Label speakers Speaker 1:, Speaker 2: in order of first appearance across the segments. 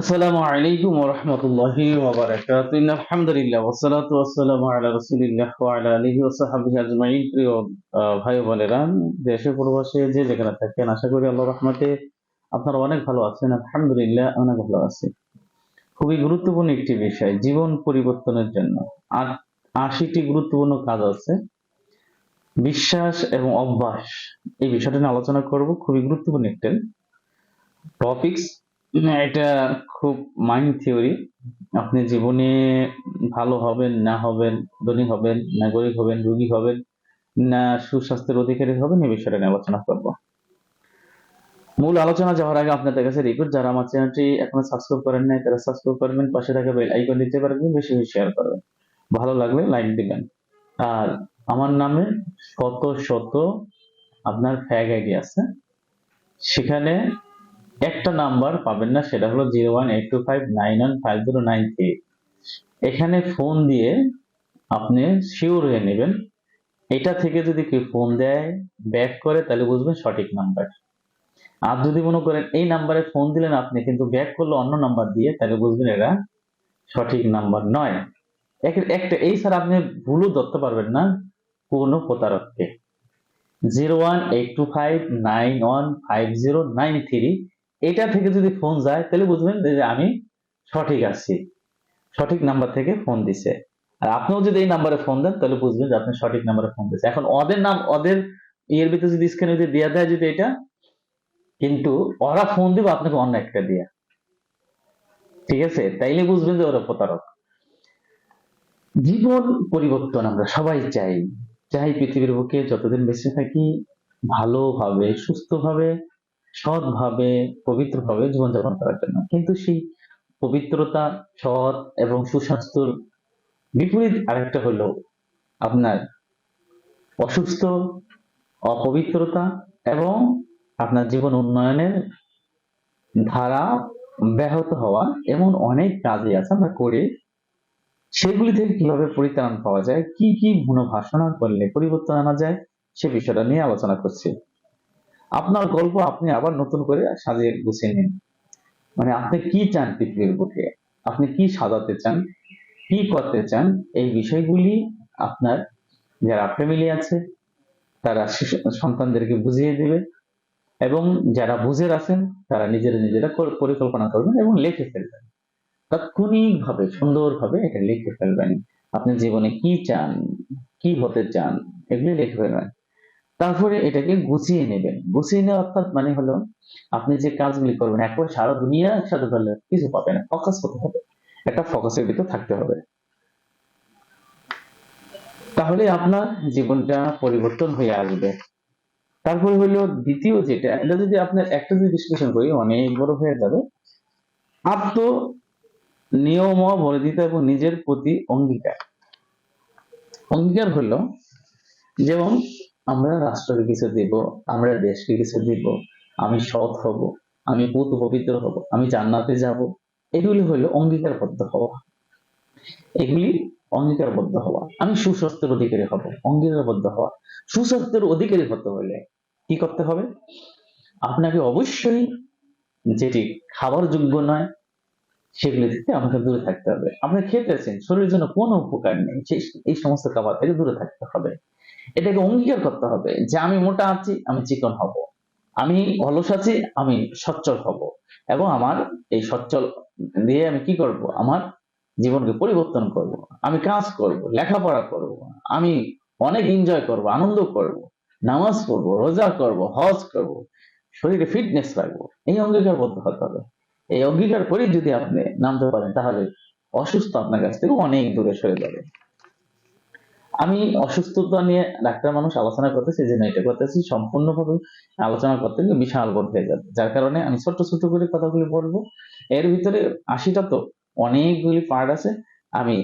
Speaker 1: আসসালামু আলাইকুম ওয়া রাহমাতুল্লাহি ওয়া বারাকাতুহু। ইন্নাল হামদুলিল্লাহ ওয়া সালাতু ওয়া সালামু আলা রাসূলিল্লাহ ওয়া আলা আলিহি ওয়া সাহবিহি আজমাইন। প্রিয় ভাই বোনেরা দেশে প্রবাসে যে যেখানে থাকেন, আশা করি আল্লাহর রহমতে আপনারা অনেক ভালো আছেন। আলহামদুলিল্লাহ, অনেক ভালো খুবই গুরুত্বপূর্ণ একটি বিষয়, জীবন পরিবর্তনের জন্য। আর আশিটি গুরুত্বপূর্ণ কাজ আছে, বিশ্বাস এবং অভ্যাস। এই বিষয়টা নিয়ে আলোচনা করব, খুবই গুরুত্বপূর্ণ একটা টপিকস এটা খুব মাইন্ড থিওরি আপনি জীবনে ভালো হবেন, না হবেন, ধনী হবেন, না গরিব হবেন, রোগী হবেন, না সুস্বাস্থ্যের অধিকারী হবেন এই বিষয়টা আলোচনা করব। মূল আলোচনা যাওয়ার আগে আপনাদের কাছে রিকোয়েস্ট যারা আমার চ্যানেলটি এখনও সাবস্ক্রাইব করেন নাই, তারা সাবস্ক্রাইব করবেন, পাশে থাকা বেল আইকন দিতে পারবেন, বেশি বেশি শেয়ার করবেন। ভালো লাগলে লাইক দিবেন। আর আমার নামে শত শত আপনার ফ্যাগ আইডি আছে। সেখানে একটা নাম্বার পাবেন না, সেটা হলো zero one eight two five nine one five zero nine three. এখানে ফোন দিয়ে আপনি শিওর হয়ে নেবেন। এটা থেকে যদি কেউ ফোন দেয় ব্যাক করে, তাহলে বুঝবেন সঠিক নাম্বার। আর যদি মনে করেন এই নাম্বারে ফোন দিলেন আপনি, কিন্তু ব্যাক করল অন্য নাম্বার দিয়ে, তাহলে বুঝবেন এটা সঠিক নাম্বার নয়। এক- একটা, এই স্যার আপনি ভুলও ধরতে পারবেন না কোনো প্রতারককে। Zero one eight two five nine one five zero nine three এটা থেকে যদি ফোন যায়, তাহলে বুঝবেন যে আমি সঠিক আছি। সঠিক নাম্বার থেকে ফোন দিছে। আর আপনিও যদি এই নাম্বারে ফোন দেন, তাহলে বুঝবেন যে আপনি সঠিক নাম্বারে ফোন দিচ্ছে এখন ওদের নাম, ওদের ইয়ের ভিতরে যদি স্ক্যানে যদি দেওয়া দেয় যদি এটা, কিন্তু ওরা ফোন দিবে আপনাকে অন্য একটা দিয়ে। ঠিক আছে? তাইলে বুঝবেন যে ওরা প্রতারক। জীবন পরিবর্তন আমরা সবাই চাই। চাই পৃথিবীর বুকে যতদিন বেঁচে থাকি, ভালোভাবে, সুস্থভাবে সৎভাবে, পবিত্রভাবে জীবনযাপন করার জন্য। কিন্তু সেই পবিত্রতা, সৎ এবং সুস্বাস্থ্যর বিপরীত আরেকটা হলো আপনার অসুস্থ, অপবিত্রতা এবং আপনার জীবন উন্নয়নের ধারা ব্যাহত হওয়া এমন অনেক কাজই আছে আমরা করি সেগুলি থেকে কীভাবে পরিত্রাণ পাওয়া যায়, কি কি মনোভাসনা করলে পরিবর্তন আনা যায় সে বিষয়টা নিয়ে আলোচনা করছি। আপনার গল্প আপনি আবার নতুন করে সাজিয়ে গুছিয়ে নিন। মানে আপনি কি চান পৃথিবীর বুকে? আপনি কি সাজাতে চান? কি করতে চান? এই বিষয়গুলি আপনার, যারা ফ্যামিলি আছে, তারা সন্তানদেরকে বুঝিয়ে দেবে এবং যারা বুঝে আছেন তারা নিজেরা নিজেরা পরিকল্পনা করবেন এবং লিখে ফেলবেন। তাৎক্ষণিকভাবে, সুন্দরভাবে এটা লিখে ফেলবেন। আপনি জীবনে কি চান, কি হতে চান, এগুলি লিখে ফেলবেন। তারপরে এটাকে গুছিয়ে নেবেন। গুছিয়ে নেওয়া অর্থাৎ মানে হলো, আপনি যে কাজগুলি করবেন, একবার সারা দুনিয়া একসাথে করলে কিছু পাবে না ফোকাস করতে হবে। একটা ফোকাসের ভিতর থাকতে হবে। তাহলে আপনার জীবনটা পরিবর্তন হয়ে আসবে। তারপরে হলো দ্বিতীয় যেটা, এটা যদি আপনার একটা যদি বিশ্লেষণ করি, অনেক বড় হয়ে যাবে। আত্ম নিয়ম বলে দিতে এবং নিজের প্রতি অঙ্গীকার। অঙ্গীকার হলো, যেমন আমরা রাষ্ট্রকে কিছু দিব, আমরা দেশকে কিছু দিব, আমি সৎ হব, আমি পুত পবিত্র হব, আমি জান্নাতে যাব। এগুলি হলো অঙ্গীকারবদ্ধ হওয়া। এগুলি অঙ্গীকারবদ্ধ হওয়া। আমি সুস্বাস্থ্যের অধিকারী হব, অঙ্গীকারবদ্ধ হওয়া। সুস্বাস্থ্যের অধিকারী হতে হলে কি করতে হবে? আপনাকে অবশ্যই যেটি খাবার যোগ্য নয়, সেগুলি থেকে আমাকে দূরে থাকতে হবে। আপনি খেতেছেন শরীরের জন্য কোনো উপকার নেই এই সমস্ত খাবার থেকে দূরে থাকতে হবে। এটাকে অঙ্গীকার করতে হবে যে আমি মোটা আছি, আমি চিকন হব। আমি অলস আছি, আমি সচ্ছল হব। এবং আমার এই সচ্ছল দিয়ে আমি কি করব? আমার জীবনকে পরিবর্তন করব। আমি কাজ করব, লেখাপড়া করব, আমি অনেক এনজয় করব, আনন্দ করব, নামাজ পড়ব, রোজা করব, হজ করব, শরীরে ফিটনেস রাখব। এই অঙ্গীকারবদ্ধ হতে হবে এই অঙ্গীকার করে যদি আপনি নামতে পারেন, তাহলে অসুস্থ আপনার কাছ থেকে অনেক দূরে সরে যাবে। আমি অসুস্থতা নিয়ে ডাক্তার মানুষ আলোচনা করতেছি যে না এটা করতেছি, সম্পূর্ণভাবে আলোচনা করতে গেলে বিশাল বড় হয়ে যাবে যার কারণে আমি ছোট্ট ছোট্ট করে কথাগুলি বলব। এর ভিতরে আশিটা তো অনেকগুলি পার্ট আছে। আমি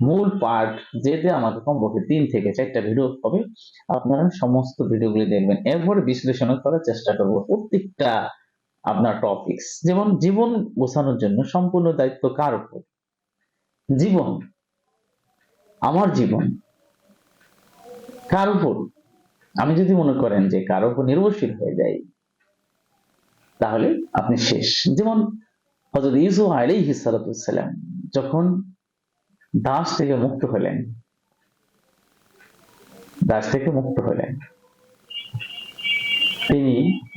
Speaker 1: মূল পার্ট যেতে আমাকে কমপক্ষে তিন থেকে চারটা ভিডিও হবে। আপনারা সমস্ত ভিডিওগুলি দেখবেন। এরপরে বিশ্লেষণ করার চেষ্টা করব প্রত্যেকটা আপনার টপিকস যেমন জীবন গোছানোর জন্য সম্পূর্ণ দায়িত্ব কার উপর? জীবন। আমার জীবন। কার উপর? আমি যদি মনে করেন যে কারও উপর নির্ভরশীল হয়ে যাই, তাহলে আপনি শেষ। যেমন হজরত ইউসুফ আলাইহি সালাম যখন দাস থেকে মুক্ত হলেন, দাস থেকে মুক্ত হলেন, তিনি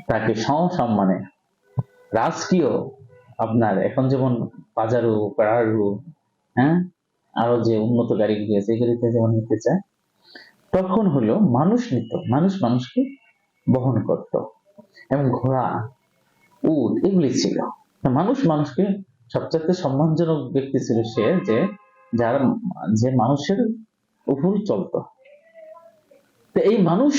Speaker 1: তাকে সমসম্মানে রাজকীয় আপনার এখন যেমন বাজারু, পাড়ারু হ্যাঁ? আরও যে উন্নত গাড়িগুলি আছে এই গাড়িতে যেমন নিতে চায়, তখন হলো মানুষ নিত, মানুষ মানুষকে বহন করত। এবং ঘোড়া, উট এগুলি ছিল। মানুষ মানুষকে সবচেয়ে সম্মানজনক ব্যক্তি ছিল সে যে, যার, যে মানুষের উপর চলতো। তো এই মানুষ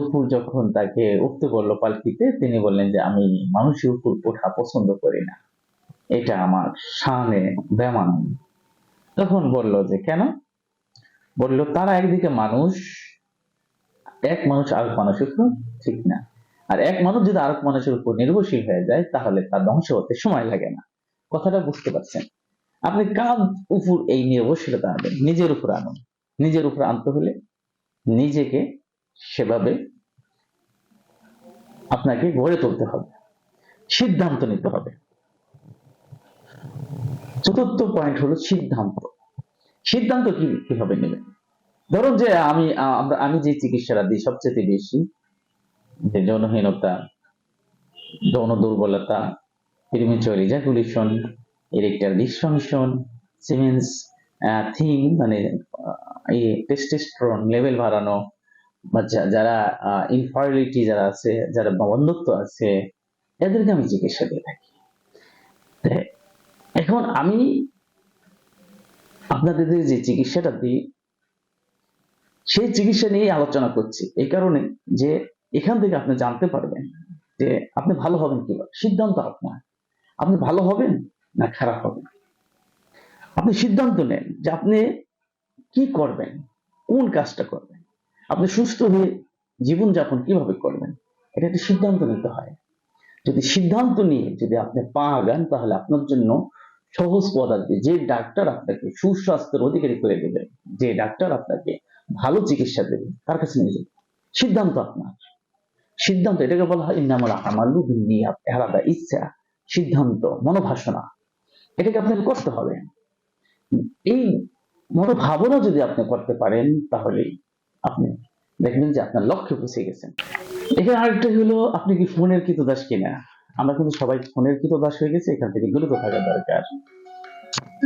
Speaker 1: উপর যখন তাকে উঠতে বলল পালকিতে, তিনি বললেন যে, আমি মানুষের উপর ওঠা পছন্দ করি না। এটা আমার শানে বেমান তখন বলল যে, কেন? বলল, তারা একদিকে মানুষ, এক মানুষ আরেক মানুষের উপর ঠিক না। আর এক মানুষ যদি আরেক মানুষের উপর নির্ভরশীল হয়ে যায়, তাহলে তার ধ্বংস হতে সময় লাগে না। কথাটা বুঝতে পারছেন। আপনি কার উপর এই নির্ভরশীলতা আনবেন নিজের উপর আনুন। নিজের উপর আনতে হলে নিজেকে সেভাবে আপনাকে গড়ে তুলতে হবে, সিদ্ধান্ত নিতে হবে। চতুর্থ পয়েন্ট হলো সিদ্ধান্ত। সিদ্ধান্ত কি, কীভাবে নেবেন? ধরুন যে আমি আমরা, আমি যে চিকিৎসাটা দিই সবচেয়ে বেশি, যে যৌনহীনতা, যৌন দুর্বলতা প্রিমেচুয়ার ইজাকুলেশন ইরেকটাল ডিসফাংশন সিমেন্স থিম মানে এই টেস্টোস্টেরন লেভেল বাড়ানো, বা যারা ইনফার্টিলিটি যারা আছে, যারা বন্ধত্ব আছে, এদেরকে আমি চিকিৎসা দিয়ে থাকি। এখন আমি আপনাদের যে চিকিৎসাটা দিই, সেই চিকিৎসা নিয়ে আলোচনা করছি। এই কারণে যে এখান থেকে আপনি জানতে পারবেন যে আপনি ভালো হবেন কীভাবে। সিদ্ধান্ত আপনার। আপনি ভালো হবেন না খারাপ হবেন? আপনি সিদ্ধান্ত নেন যে আপনি কি করবেন, কোন কাজটা করবেন? আপনি সুস্থ হয়ে জীবনযাপন কীভাবে করবেন? এটা একটা সিদ্ধান্ত নিতে হয়। যদি সিদ্ধান্ত নিয়ে যদি আপনি পা আগান, তাহলে আপনার জন্য সহজ আসবে যে ডাক্তার আপনাকে সুস্বাস্থ্যের অধিকারী করে দেবে, যে ডাক্তার আপনাকে ভালো চিকিৎসা দেবে, তার কাছে নিয়ে যাবে। সিদ্ধান্ত আপনার। সিদ্ধান্ত এটাকে বলা হয় ইন্নামাল আমালু বিনিয়াত আলাদা ইচ্ছা, সিদ্ধান্ত মনোভাসনা এটাকে আপনাকে করতে হবে। এই মনোভাবনা যদি আপনি করতে পারেন, তাহলে আপনি দেখবেন যে আপনার লক্ষ্যে পৌঁছে গেছেন। এখানে আরেকটা হলো, আপনি কি ফোনের কৃতদাস কিনা? আমরা কিন্তু সবাই ফোনের কৃতদাস হয়ে গেছি, এখান থেকে বিরত থাকা দরকার।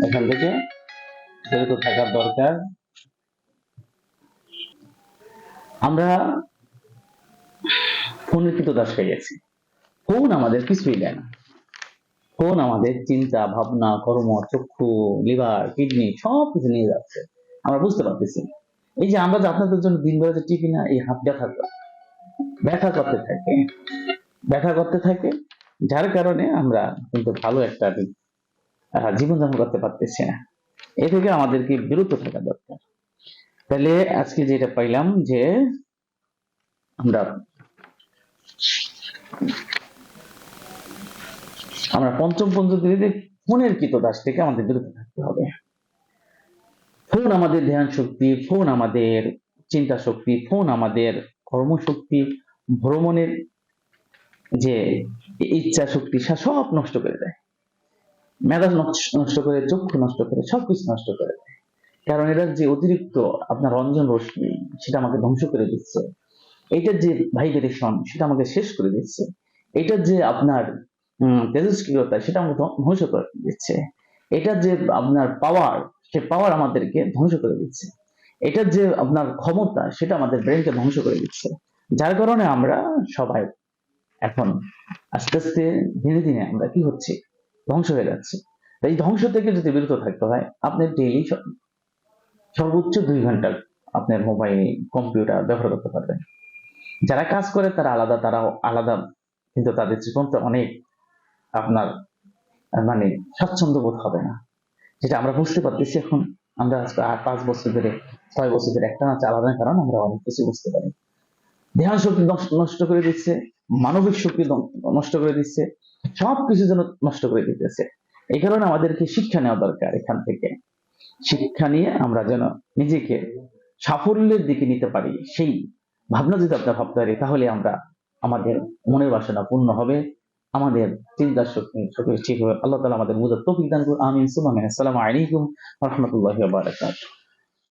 Speaker 1: এখান থেকে বিরত থাকার দরকার। আমরা ফোনের কৃতদাস হয়ে গেছি। ফোন আমাদের কিছুই দেয় না। ফোন আমাদের চিন্তা, ভাবনা, কর্ম, চক্ষু, লিভার, কিডনি, সব কিছু নিয়ে যাচ্ছে। আমরা বুঝতে পারতেছি। এই যে আমরা যে আপনাদের জন্য দিন বেলা টিপি না এই হাত ব্যথা ব্যথা করতে থাকে। ব্যথা করতে থাকে। যার কারণে আমরা কিন্তু ভালো একটা জীবনযাপন করতে পারতেছি না। এ থেকে আমাদেরকে বিরত থাকা দরকার। তাহলে আজকে যেটা পাইলাম যে আমরা আমরা পঞ্চম পঞ্চমীতে ফোনের কৃতদাস থেকে আমাদের বিরত থাকতে হবে। ফোন আমাদের ধ্যান শক্তি, ফোন আমাদের চিন্তা শক্তি, ফোন আমাদের কর্মশক্তি, ভ্রমণের যে ইচ্ছা শক্তি সব নষ্ট করে দেয়। মেধা নষ্ট- করে, চক্ষু নষ্ট করে সবকিছু নষ্ট করে দেয়। কারণ এটার যে অতিরিক্ত আপনার রঞ্জন রশ্মি, সেটা আমাকে ধ্বংস করে দিচ্ছে। এটার যে ভাইব্রেশন সেটা আমাকে শেষ করে দিচ্ছে। এটার যে আপনার তেজস্ক্রিয়তা, সেটা আমাকে ধ্বংস করে দিচ্ছে। এটার যে আপনার পাওয়ার সে পাওয়ার আমাদেরকে ধ্বংস করে দিচ্ছে। এটার যে আপনার ক্ষমতা, সেটা আমাদের ব্রেনকে ধ্বংস করে দিচ্ছে। যার কারণে আমরা সবাই এখন আস্তে আস্তে ধীরে ধীরে আমরা কি হচ্ছে? ধ্বংস হয়ে যাচ্ছে। এই ধ্বংস থেকে যদি বিরত থাকতে হয়, আপনি ডেইলি সর্বোচ্চ দুই ঘণ্টা আপনার মোবাইল, কম্পিউটার ব্যবহার করতে পারবেন। যারা কাজ করে, তারা আলাদা তারা আলাদা, কিন্তু তাদের জীবনটা অনেক আপনার মানে স্বাচ্ছন্দ্য বোধ হবে না। যেটা আমরা বুঝতে পারতেছি এখন, আমরা আজকে আট পাঁচ বছর ধরে, ছয় বছর ধরে একটা না চালানোর কারণ আমরা অনেক কিছু বুঝতে পারি। ধ্যান শক্তি নষ্ট করে দিচ্ছে। মানবিক শক্তি নষ্ট করে দিচ্ছে। সব কিছু যেন নষ্ট করে দিতেছে। এই কারণে আমাদেরকে শিক্ষা নেওয়া দরকার এখান থেকে। শিক্ষা নিয়ে আমরা যেন নিজেকে সাফল্যের দিকে নিতে পারি। সেই ভাবনা যদি আমরা ভাবতে পারি তাহলে আমরা আমাদের মনের বাসনা পূর্ণ হবে। আমাদের চিন্তা শক্তি শক্তি ঠিক হবে। আল্লাহ তালা আমাদের মুজার তৌফিক দান করুন। আমিন। সুবহান আসসালামু আলাইকুম রাহমাতুল্লাহি বারাকাতুহু।